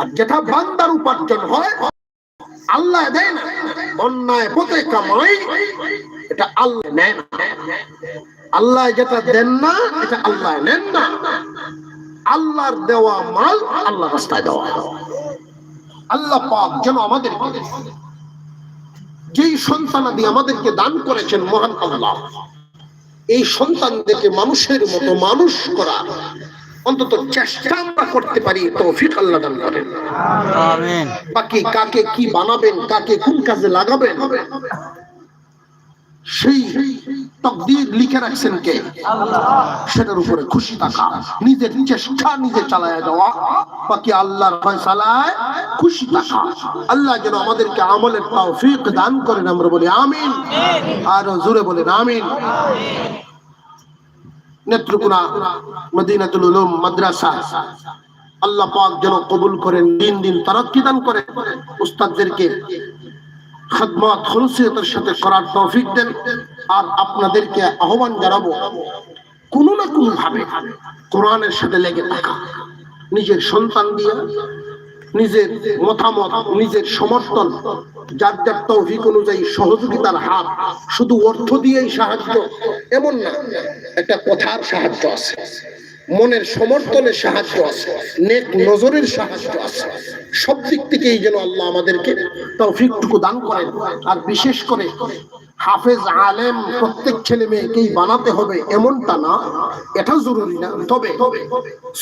আর যেটা বান্দার উপার্জন হয়, আল্লাহ দেয় না অন্যায় পথে কামাই, এটা আল্লাহ নেয় না আল্লাহ যেটা দেন না, এটা আল্লাহ নেন না। আল্লাহর দেওয়া মাল আল্লাহ রাস্তায় দেওয়া। আল্লাহ পাক যেন আমাদের যেই সন্তানাদি আমাদেরকে দান করেছেন মহান আল্লাহ, এই সন্তানদেরকে মানুষের মতো মানুষ করা অন্তত চেষ্টা আমরা করতে পারি তৌফিক আল্লাহ দান করেন। আমিন। বাকি কাকে কি বানাবেন কাকে কোন কাজে লাগাবেন সেই তকদির লিখে রাখছেন কে? সেটার উপরে খুশি থাকা নিজের চেষ্টা নিজে চালায় যাওয়া বাকি আল্লাহর ফয়সালায় খুশি থাকা। আল্লাহ যেন আমাদেরকে আমলের তৌফিক দান করেন আমরা বলি আমিন। আর জোরে বলেন আমিন। নেত্রকোনা মদিনাতুল উলুম মাদ্রাসা। আল্লাহ পাক যেন কবুল করেন, দিন দিন তারাক্কি দান করেন। উস্তাদদেরকে খদমত, খলুসিয়তের সাথে করার তৌফিক দেন। আর আপনাদেরকে আহ্বান জানাব, কোনো না কোনো ভাবে কোরআনের সাথে লেগে থাকা। নিজের সন্তান দিয়ে নিজের মতামত, নিজের সমর্থন, যার যার তৌফিক অনুযায়ী সহযোগিতার হাত শুধু অর্থ দিয়েই সাহায্য, এমন না, একটা কথার সাহায্য আছে। মনের সমর্থনের সাহায্য আছে, নেক নজরের সাহায্য আছে। সব দিক থেকেই যেন আল্লাহ আমাদেরকে তৌফিকটুকু দান করেন, আর বিশেষ করে হাফেজ আলেম প্রত্যেক ছেলে মেয়েকেই বানাতে হবে, এমনটা না। এটা জরুরি না। তবে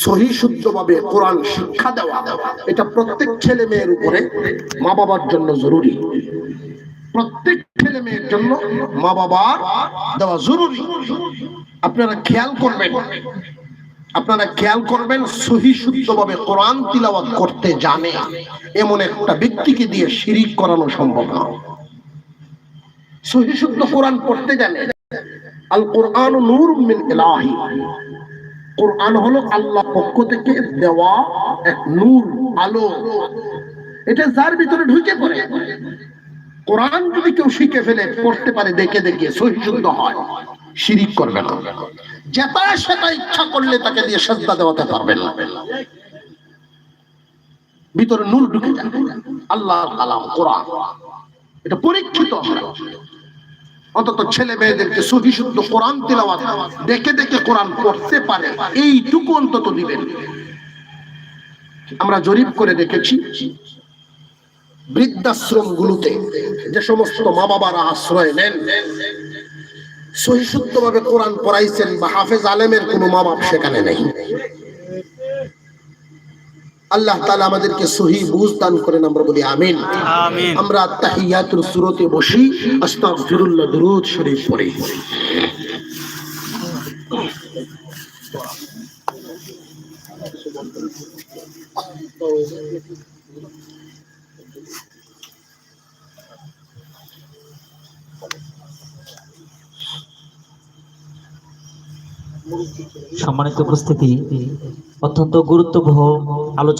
সহি শুদ্ধভাবে কোরআন শিক্ষা দেওয়া, এটা প্রত্যেক ছেলে মেয়ের উপরে মা বাবার জন্য জরুরি। প্রত্যেক ছেলে মেয়ের জন্য মা বাবার দেওয়া জরুরি। আপনারা খেয়াল করবেন, আপনারা খেয়াল করবেন, সহি শুদ্ধভাবে কোরআন তিলাওয়াত করতে জানে, এমন একটা ব্যক্তিকে দিয়ে শিরিক করানো সম্ভব না। সহি শুদ্ধ কোরআন পড়তে জানে। আল কোরআন নূর মিন ইলাহি। কোরআন হলো আল্লাহ পক্ষ থেকে দেওয়া এক নূর, আলো। এটা যার ভিতরে ঢুকে পড়ে। কোরআন যদি কেউ শিখে ফেলে, পড়তে পারে, দেখে দেখে, সহি শুদ্ধ হয়, শিরিক করবে না। যেটা সেটা ইচ্ছা করলে তাকে দিয়ে শ্রদ্ধা দেওয়াতে পারবেন না। ভিতরে নূর ঢুকে যায়। আল্লাহ কালাম, কোরআন। এটা পরীক্ষিত অন্তত ছেলে মেয়েদেরকে সহি শুদ্ধ কোরআন তিলাওয়াত দেখে দেখে কোরআন পড়তে পারে। এইটুকু অন্তত দিবেন। আমরা জরিপ করে দেখেছি বৃদ্ধাশ্রম গুলোতে যে সমস্ত মা বাবারা আশ্রয় নেন, সহিশুদ্ধভাবে কোরআন পড়াইছেন বা হাফেজ আলেমের কোনো মা বাপ সেখানে নেই। আল্লাহ তাআলা আমাদেরকে সহি বুঝ দান করেন আমরা বলি আমিন। আমিন। আমরা তাহিয়াতুল সুরতে বসি আস্তাগফিরুল্লাহ দুরূদ শরীফ পড়ি। সম্মানিত উপস্থিতি অত্যন্ত গুরুত্ববহ আলোচনা